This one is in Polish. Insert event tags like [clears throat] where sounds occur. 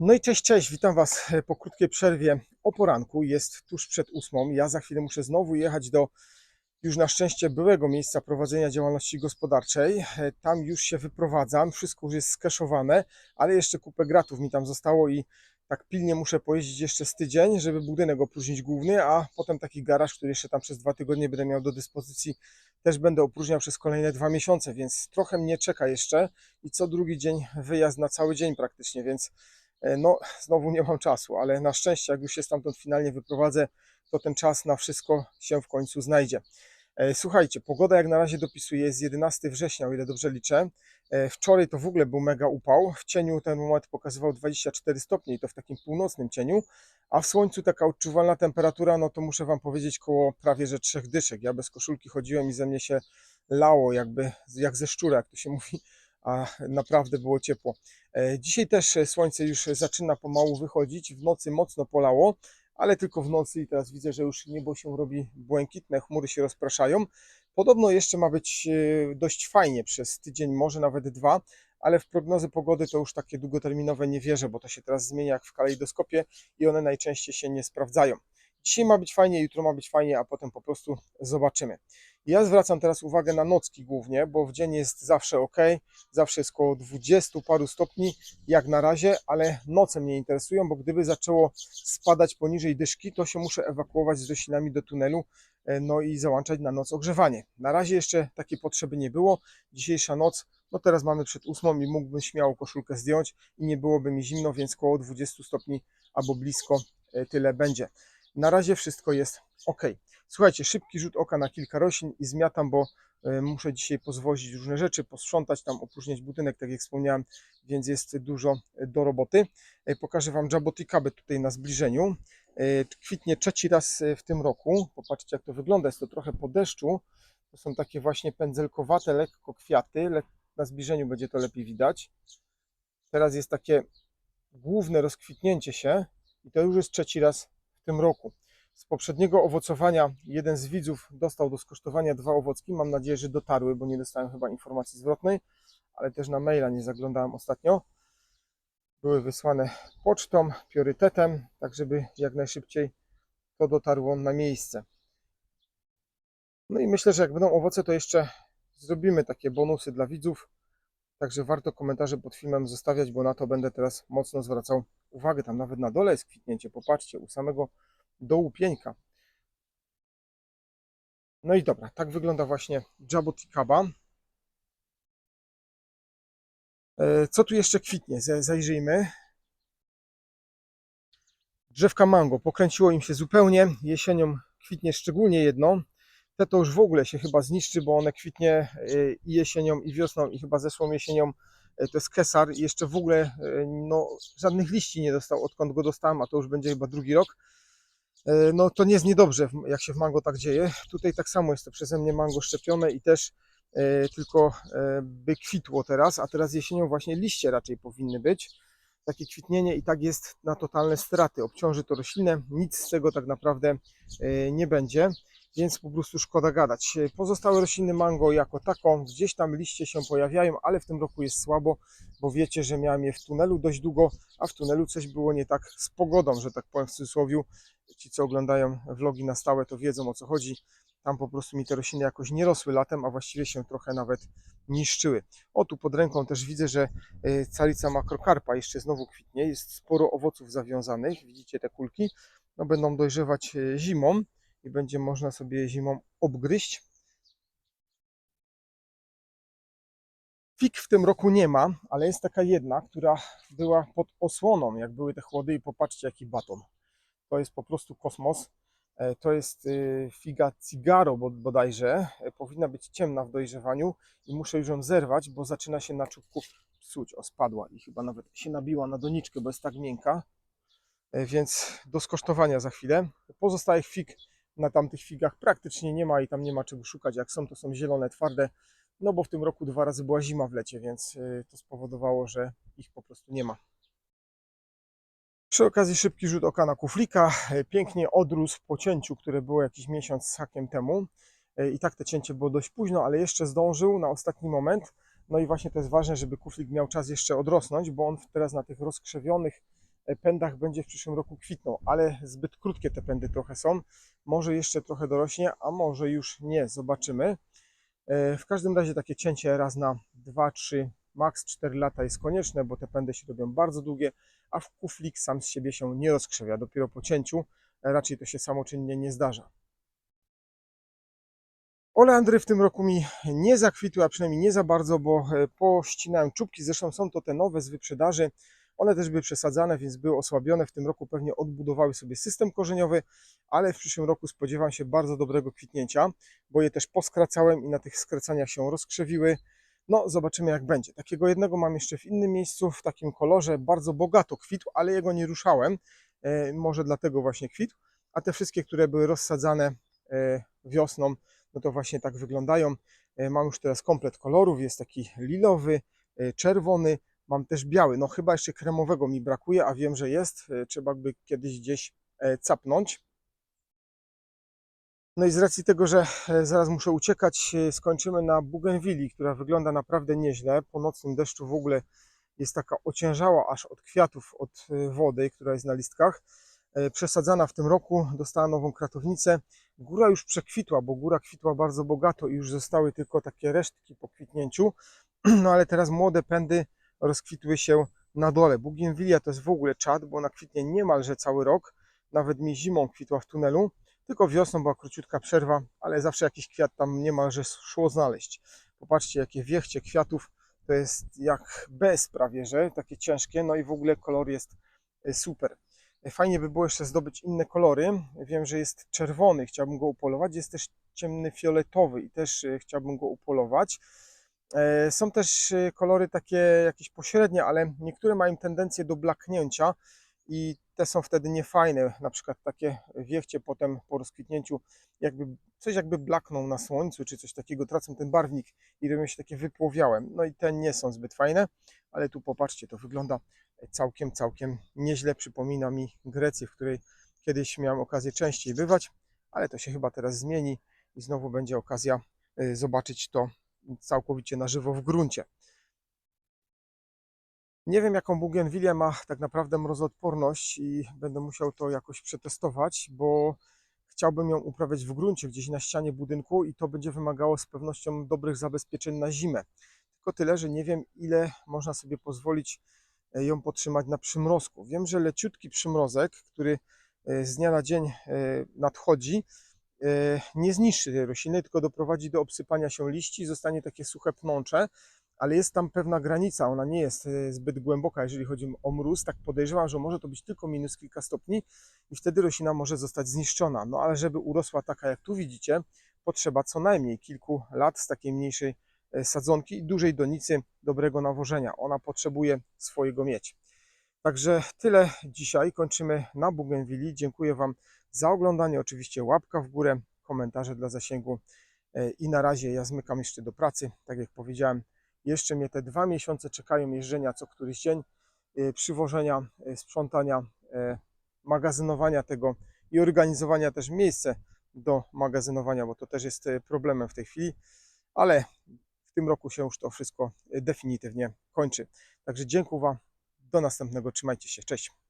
No i cześć, cześć, witam Was e, po krótkiej przerwie o poranku. Jest tuż przed ósmą. Ja za chwilę muszę znowu jechać do już na szczęście byłego miejsca prowadzenia działalności gospodarczej. E, Tam już się wyprowadzam, wszystko już jest skeszowane, ale jeszcze kupę gratów mi tam zostało i tak pilnie muszę pojeździć jeszcze z tydzień, żeby budynek opróżnić główny, a potem taki garaż, który jeszcze tam przez dwa tygodnie będę miał do dyspozycji, też będę opróżniał przez kolejne dwa miesiące, więc trochę mnie czeka jeszcze i co drugi dzień wyjazd na cały dzień praktycznie, więc No, znowu nie mam czasu, ale na szczęście, jak już się stamtąd finalnie wyprowadzę, to ten czas na wszystko się w końcu znajdzie. E, Słuchajcie, pogoda jak na razie dopisuje, jest 11 września, o ile dobrze liczę. E, Wczoraj to w ogóle był mega upał. W cieniu ten moment pokazywał 24 stopnie i to w takim północnym cieniu, a w słońcu taka odczuwalna temperatura, no to muszę Wam powiedzieć, koło prawie że trzech dyszek. Ja bez koszulki chodziłem i ze mnie się lało, jakby jak ze szczura, jak to się [laughs] mówi, a naprawdę było ciepło. E, Dzisiaj też e, słońce już zaczyna pomału wychodzić. W nocy mocno polało, ale tylko w nocy i teraz widzę, że już niebo się robi błękitne, chmury się rozpraszają. Podobno jeszcze ma być e, dość fajnie przez tydzień, może nawet dwa, ale w prognozy pogody to już takie długoterminowe nie wierzę, bo to się teraz zmienia jak w kalejdoskopie i one najczęściej się nie sprawdzają. Dzisiaj ma być fajnie, jutro ma być fajnie, a potem po prostu zobaczymy. Ja zwracam teraz uwagę na nocki głównie, bo w dzień jest zawsze ok, zawsze jest około 20 paru stopni jak na razie, ale noce mnie interesują, bo gdyby zaczęło spadać poniżej dyszki, to się muszę ewakuować z roślinami do tunelu, e, no i załączać na noc ogrzewanie. Na razie jeszcze takiej potrzeby nie było. Dzisiejsza noc, no teraz mamy przed ósmą i mógłbym śmiało koszulkę zdjąć i nie byłoby mi zimno, więc około 20 stopni albo blisko e, tyle będzie. Na razie wszystko jest ok. Słuchajcie, szybki rzut oka na kilka roślin i zmiatam, bo e, muszę dzisiaj pozwozić różne rzeczy, posprzątać tam, opróżniać budynek, tak jak wspomniałem, więc jest dużo do roboty. E, Pokażę Wam Jaboticabę tutaj na zbliżeniu. E, Kwitnie trzeci raz e, w tym roku. Popatrzcie, jak to wygląda. Jest to trochę po deszczu. To są takie właśnie pędzelkowate, lekko kwiaty. Na zbliżeniu będzie to lepiej widać. Teraz jest takie główne rozkwitnięcie się i to już jest trzeci raz w tym roku. Z poprzedniego owocowania jeden z widzów dostał do skosztowania dwa owocki. Mam nadzieję, że dotarły, bo nie dostałem chyba informacji zwrotnej, ale też na maila nie zaglądałem ostatnio. Były wysłane pocztą, priorytetem, tak żeby jak najszybciej to dotarło na miejsce. No i myślę, że jak będą owoce, to jeszcze zrobimy takie bonusy dla widzów. Także warto komentarze pod filmem zostawiać, bo na to będę teraz mocno zwracał uwagę. Tam nawet na dole jest kwitnięcie. Popatrzcie, u samego dołu pieńka. No i dobra, tak wygląda właśnie Jaboticaba. E, Co tu jeszcze kwitnie? Zajrzyjmy. Drzewka mango. Pokręciło im się zupełnie. Jesienią kwitnie szczególnie jedno. Te to już w ogóle się chyba zniszczy, bo one kwitnie e, i jesienią, i wiosną, i chyba zeszłą jesienią. E, To jest kesar jeszcze w ogóle no, żadnych liści nie dostał, odkąd go dostałem, a to już będzie chyba drugi rok. E, no to nie jest niedobrze, jak się w mango tak dzieje. Tutaj tak samo jest to przeze mnie mango szczepione i też e, tylko e, by kwitło teraz, a teraz jesienią właśnie liście raczej powinny być. Takie kwitnienie i tak jest na totalne straty. Obciąży to roślinę, nic z tego tak naprawdę nie będzie, więc po prostu szkoda gadać. E, Pozostałe rośliny mango jako taką, gdzieś tam liście się pojawiają, ale w tym roku jest słabo, bo wiecie, że miałem je w tunelu dość długo, a w tunelu coś było nie tak z pogodą, że tak powiem w cudzysłowie. Ci, co oglądają vlogi na stałe, to wiedzą o co chodzi. Tam po prostu mi te rośliny jakoś nie rosły latem, a właściwie się trochę nawet niszczyły. O, tu pod ręką też widzę, że e, calica makrokarpa jeszcze znowu kwitnie. Jest sporo owoców zawiązanych. Widzicie te kulki? No, będą dojrzewać e, zimą i będzie można sobie zimą obgryźć. Fig w tym roku nie ma, ale jest taka jedna, która była pod osłoną, jak były te chłody i popatrzcie jaki baton. To jest po prostu kosmos. E, To jest y, figa cigaro bod- bodajże. E, Powinna być ciemna w dojrzewaniu i muszę już ją zerwać, bo zaczyna się na czubku psuć. O, spadła i chyba nawet się nabiła na doniczkę, bo jest tak miękka. E, Więc do skosztowania za chwilę. Pozostałych fig na tamtych figach praktycznie nie ma i tam nie ma czego szukać. Jak są, to są zielone, twarde. No bo w tym roku dwa razy była zima w lecie, więc y, to spowodowało, że ich po prostu nie ma. Przy okazji szybki rzut oka na kuflika. E, Pięknie odrósł po cięciu, które było jakiś miesiąc z hakiem temu. E, I tak te cięcie było dość późno, ale jeszcze zdążył na ostatni moment. No i właśnie to jest ważne, żeby kuflik miał czas jeszcze odrosnąć, bo on teraz na tych rozkrzewionych pędach będzie w przyszłym roku kwitnął, ale zbyt krótkie te pędy trochę są. Może jeszcze trochę dorośnie, a może już nie, zobaczymy. E, W każdym razie takie cięcie raz na 2, 3, maks 4 lata jest konieczne, bo te pędy się robią bardzo długie, a w kuflik sam z siebie się nie rozkrzewia. Dopiero po cięciu e, raczej to się samoczynnie nie zdarza. Oleandry w tym roku mi nie zakwitły, a przynajmniej nie za bardzo, bo e, pościnałem czubki. Zresztą są to te nowe z wyprzedaży. One też były przesadzane, więc były osłabione. W tym roku pewnie odbudowały sobie system korzeniowy, ale w przyszłym roku spodziewam się bardzo dobrego kwitnięcia, bo je też poskracałem i na tych skracaniach się rozkrzewiły. No, zobaczymy jak będzie. Takiego jednego mam jeszcze w innym miejscu, w takim kolorze, bardzo bogato kwitł, ale jego nie ruszałem. E, może dlatego właśnie kwitł. A te wszystkie, które były rozsadzane e, wiosną, no to właśnie tak wyglądają. E, Mam już teraz komplet kolorów, jest taki lilowy, e, czerwony, mam też biały. No chyba jeszcze kremowego mi brakuje, a wiem, że jest. E, Trzeba by kiedyś gdzieś e, capnąć. No i z racji tego, że e, zaraz muszę uciekać, skończymy na Bougainvillii, która wygląda naprawdę nieźle. Po nocnym deszczu w ogóle jest taka ociężała aż od kwiatów, od wody, która jest na listkach. Przesadzana w tym roku, dostała nową kratownicę. Góra już przekwitła, bo góra kwitła bardzo bogato i już zostały tylko takie resztki po kwitnięciu. [clears throat] No ale teraz młode pędy rozkwitły się na dole. Bougainvillea to jest w ogóle czad, bo ona kwitnie niemalże cały rok. Nawet mi zimą kwitła w tunelu. Tylko wiosną była króciutka przerwa, ale zawsze jakiś kwiat tam niemalże szło znaleźć. Popatrzcie, jakie wiechcie kwiatów. To jest jak bez prawie, że takie ciężkie. No i w ogóle kolor jest e, super. Fajnie by było jeszcze zdobyć inne kolory. Wiem, że jest czerwony, chciałbym go upolować. Jest też ciemny fioletowy i też e, chciałbym go upolować. E, Są też e, kolory takie jakieś pośrednie, ale niektóre mają tendencję do blaknięcia i te są wtedy niefajne. Na przykład takie wiechcie potem po rozkwitnięciu jakby coś jakby blakną na słońcu czy coś takiego, tracą ten barwnik i robią się takie wypłowiałe. No i te nie są zbyt fajne, ale tu popatrzcie, to wygląda całkiem, całkiem nieźle. Przypomina mi Grecję, w której kiedyś miałem okazję częściej bywać, ale to się chyba teraz zmieni i znowu będzie okazja y, zobaczyć to całkowicie na żywo w gruncie. Nie wiem, jaką Bougainvillea ma tak naprawdę mrozoodporność i będę musiał to jakoś przetestować, bo chciałbym ją uprawiać w gruncie, gdzieś na ścianie budynku i to będzie wymagało z pewnością dobrych zabezpieczeń na zimę. Tylko tyle, że nie wiem, ile można sobie pozwolić e, ją potrzymać na przymrozku. Wiem, że leciutki przymrozek, który e, z dnia na dzień e, nadchodzi, nie zniszczy tej rośliny, tylko doprowadzi do obsypania się liści, zostanie takie suche pnącze, ale jest tam pewna granica, ona nie jest e, zbyt głęboka, jeżeli chodzi o mróz. Tak podejrzewam, że może to być tylko minus kilka stopni i wtedy roślina może zostać zniszczona. No ale żeby urosła taka, jak tu widzicie, potrzeba co najmniej kilku lat z takiej mniejszej e, sadzonki i dużej donicy dobrego nawożenia. Ona potrzebuje swojego mieć. Także tyle dzisiaj. Kończymy na Bougainvillii. Dziękuję Wam za oglądanie. Oczywiście łapka w górę, komentarze dla zasięgu. E, I na razie ja zmykam jeszcze do pracy. Tak jak powiedziałem, jeszcze mnie te dwa miesiące czekają jeżdżenia co któryś dzień, e, przywożenia, e, sprzątania, magazynowania tego i organizowania też miejsce do magazynowania, bo to też jest problemem w tej chwili, ale w tym roku się już to wszystko definitywnie kończy. Także dziękuję Wam. Do następnego. Trzymajcie się. Cześć.